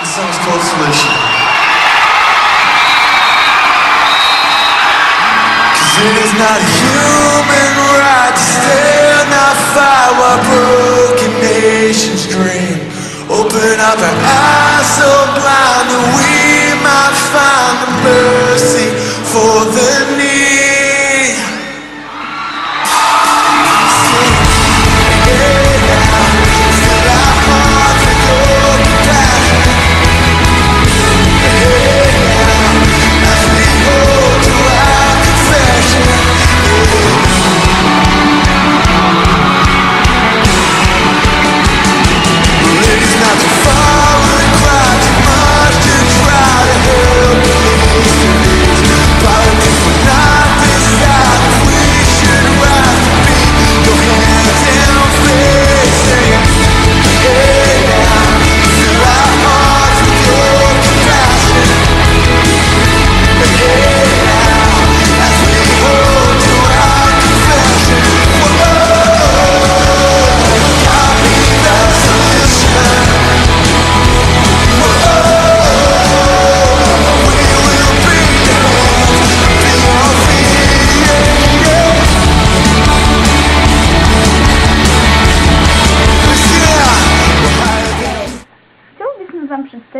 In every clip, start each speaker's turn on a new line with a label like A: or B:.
A: Cause it is not human right to stand that fire while broken nations. Open up our eyes so blind that we might find mercy for the need.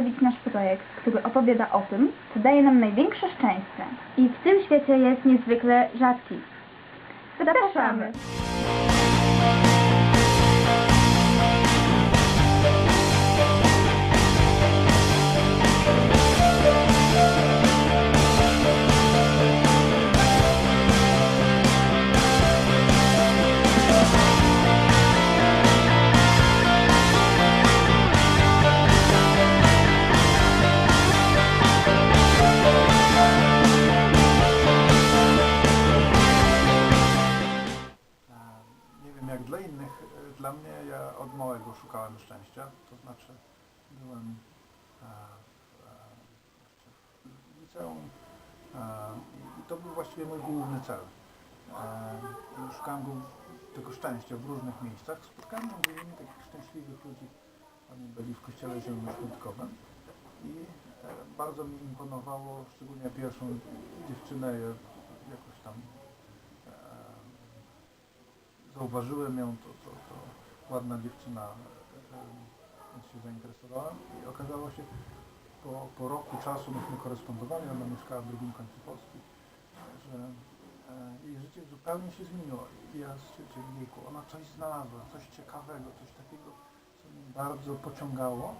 B: Przedstawić nasz projekt, który opowiada o tym, co daje nam największe szczęście. I w tym świecie jest niezwykle rzadki. Zapraszamy!
C: Dla mnie ja od małego szukałem szczęścia, to znaczy byłem e, w, e, w liceum e, i- to był właściwie mój główny cel. Szukałem go, tego szczęścia w różnych miejscach. Spotkałem innymi takich szczęśliwych ludzi, oni byli w kościele zielonoświątkowym i bardzo mi imponowało, szczególnie pierwszą dziewczynę jakoś tam zauważyłem ją, to, to ładna dziewczyna, e, więc się zainteresowałem i okazało się po, po roku czasu myśmy korespondowali, ona mieszkała w drugim końcu Polski, że e, jej życie zupełnie się zmieniło i ja stwierdziłem, jejku, ona coś znalazła, coś ciekawego, coś takiego, co mnie bardzo pociągało.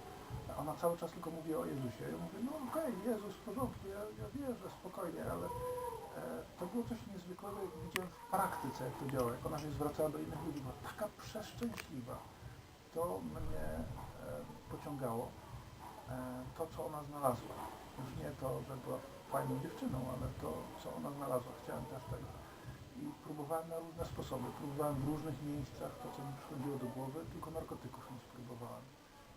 C: Ona cały czas tylko mówi o Jezusie. Ja mówię, no okej, Jezus w porządku, ja, ja wierzę, spokojnie, ale e, to było coś niezwykłego, jak widziałem w praktyce, jak to działa, jak ona się zwracała do innych ludzi, była taka przeszczęśliwa. To mnie e, pociągało, e, to co ona znalazła. Już nie to, że była fajną dziewczyną, ale to co ona znalazła. Chciałem też tego. I próbowałem na różne sposoby. Próbowałem w różnych miejscach, to co mi przychodziło do głowy, tylko narkotyków nie spróbowałem.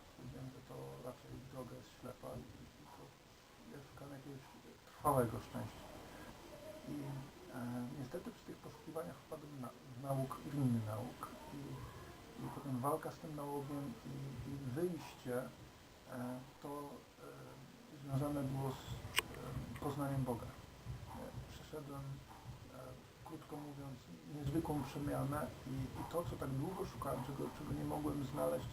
C: Stwierdziłem, że to raczej droga jest ślepa i, i to szukam jakiegoś trwałego szczęścia. I e, niestety przy tych poszukiwaniach wpadłem na, w nauk, inny nauk. I, I potem walka z tym nałogiem i, i wyjście e, to e, związane było z e, poznaniem Boga. E, przeszedłem, e, krótko mówiąc, niezwykłą przemianę i, i to, co tak długo szukałem, czego, czego nie mogłem znaleźć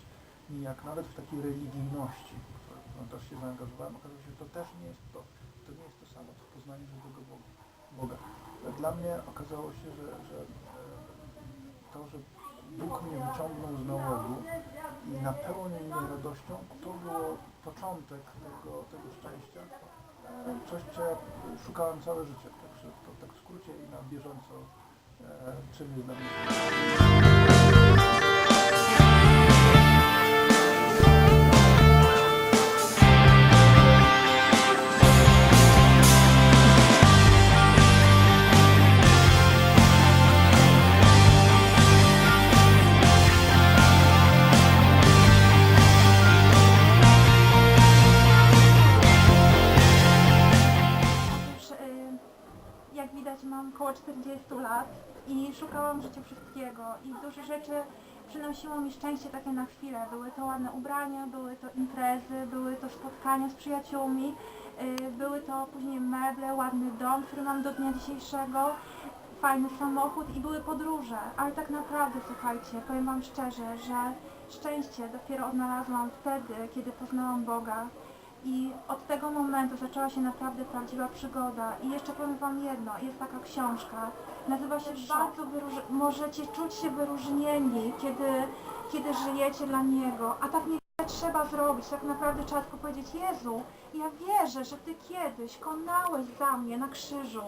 C: nijak nawet w takiej religijności, w którą też się zaangażowałem, okazało się, że to też nie jest to, to nie jest to samo, co poznanie żywego Boga. Boga. Dla mnie okazało się, że, że e, to, że Bóg mnie wyciągnął z nałogu i napełnił mnie radością, to było początek tego, tego szczęścia. Coś, co ja szukałem całe życie. Także to tak w skrócie i na bieżąco, e, czym jest dla mnie
D: szukałam życia wszystkiego i dużo rzeczy przynosiło mi szczęście takie na chwilę. Były to ładne ubrania, były to imprezy, były to spotkania z przyjaciółmi, y, były to później meble, ładny dom, który mam do dnia dzisiejszego, fajny samochód i były podróże. Ale tak naprawdę, słuchajcie, powiem Wam szczerze, że szczęście dopiero odnalazłam wtedy, kiedy poznałam Boga. I od tego momentu zaczęła się naprawdę prawdziwa przygoda. I jeszcze powiem Wam jedno, jest taka książka, nazywa się Bardzo wyróż- możecie czuć się wyróżnieni, kiedy, kiedy żyjecie dla Niego, a tak nie trzeba zrobić, tak naprawdę trzeba tylko powiedzieć Jezu, ja wierzę, że Ty kiedyś konałeś za mnie na krzyżu,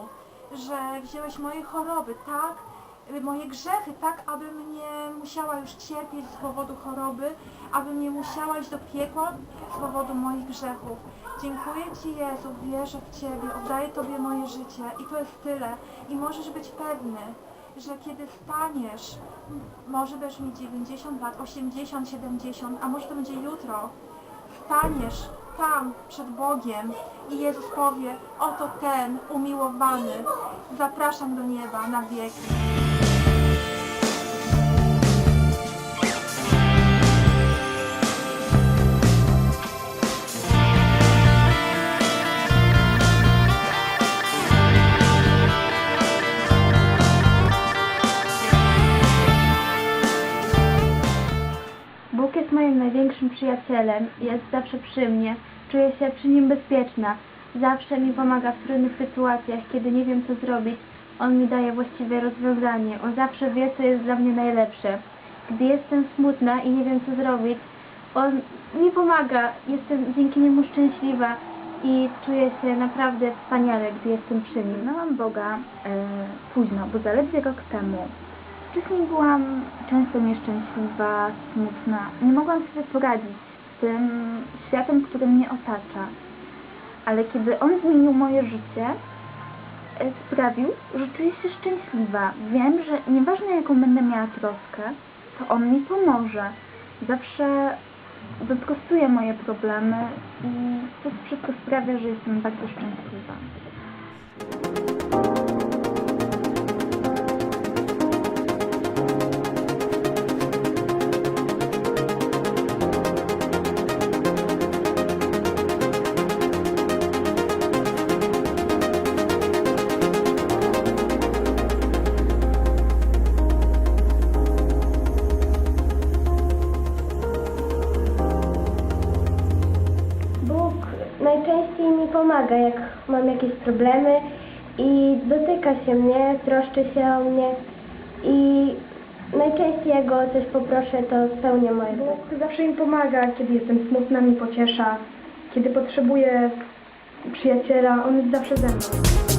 D: że wziąłeś moje choroby, tak, moje grzechy, tak, abym nie musiała już cierpieć z powodu choroby, abym nie musiała iść do piekła z powodu moich grzechów. Dziękuję Ci Jezu, wierzę w Ciebie, oddaję Tobie moje życie i to jest tyle. I możesz być pewny, że kiedy staniesz, może będziesz mieć 90 lat, 80, 70, a może to będzie jutro, staniesz tam przed Bogiem i Jezus powie, oto ten umiłowany, zapraszam do nieba na wieki.
B: Moim największym przyjacielem, jest zawsze przy mnie, czuję się przy nim bezpieczna. Zawsze mi pomaga w trudnych sytuacjach, kiedy nie wiem co zrobić. On mi daje właściwe rozwiązanie. On zawsze wie, co jest dla mnie najlepsze. Gdy jestem smutna i nie wiem co zrobić, on mi pomaga. Jestem dzięki niemu szczęśliwa i czuję się naprawdę wspaniale, gdy jestem przy nim. Znałam Boga e, późno, bo zaledwie rok temu. Wcześniej byłam często nieszczęśliwa, smutna. Nie mogłam sobie poradzić z tym światem, który mnie otacza. Ale kiedy On zmienił moje życie, e, sprawił, że czuję się szczęśliwa. Wiem, że nieważne jaką będę miała troskę, to On mi pomoże. Zawsze wyprostuje moje problemy i to wszystko sprawia, że jestem bardzo szczęśliwa.
E: Jak mam jakieś problemy i dotyka się mnie, troszczy się o mnie i najczęściej jak go o coś poproszę, to spełnia moje
F: Bóg zawsze mi pomaga, kiedy jestem smutna, mnie pociesza. Kiedy potrzebuję przyjaciela, on jest zawsze ze mną.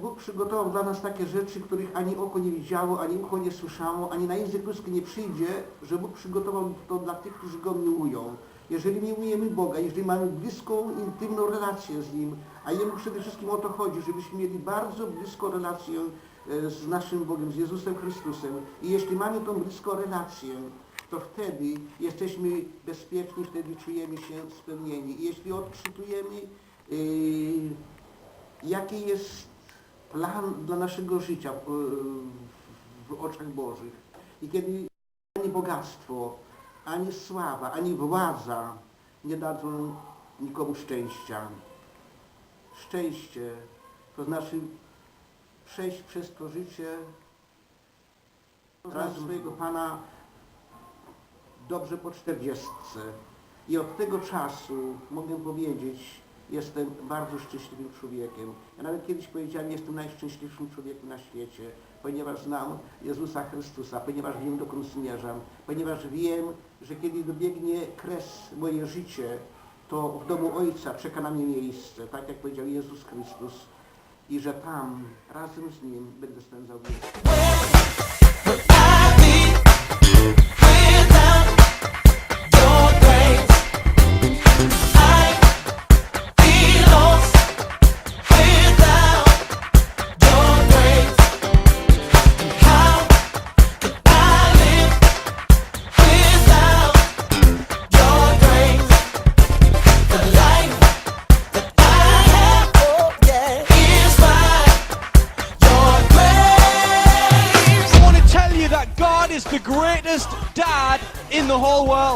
G: Bóg przygotował dla nas takie rzeczy, których ani oko nie widziało, ani ucho nie słyszało, ani na język ludzki nie przyjdzie, że Bóg przygotował to dla tych, którzy Go miłują. Jeżeli miłujemy Boga, jeżeli mamy bliską, intymną relację z Nim, a Jemu przede wszystkim o to chodzi, żebyśmy mieli bardzo bliską relację e, z naszym Bogiem, z Jezusem Chrystusem. I jeśli mamy tą bliską relację, to wtedy jesteśmy bezpieczni, wtedy czujemy się spełnieni. I jeśli odczytujemy yy, jaki jest plan dla naszego życia w, w oczach Bożych. I kiedy ani bogactwo, ani sława, ani władza nie dadzą nikomu szczęścia. Szczęście to znaczy przejść przez to życie raz swojego Pana dobrze po czterdziestce. I od tego czasu mogę powiedzieć, jestem bardzo szczęśliwym człowiekiem. Ja nawet kiedyś powiedziałem, jestem najszczęśliwszym człowiekiem na świecie, ponieważ znam Jezusa Chrystusa, ponieważ wiem, dokąd zmierzam, ponieważ wiem, że kiedy dobiegnie kres moje życie, to w domu Ojca czeka na mnie miejsce, tak jak powiedział Jezus Chrystus, i że tam razem z Nim będę spędzał wieczność.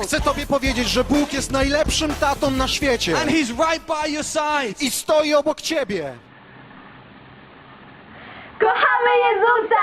H: Chcę tobie powiedzieć, że Bóg jest najlepszym tatą na świecie
I: And He's right by your side.
H: i stoi obok ciebie.
B: Kochamy Jezusa!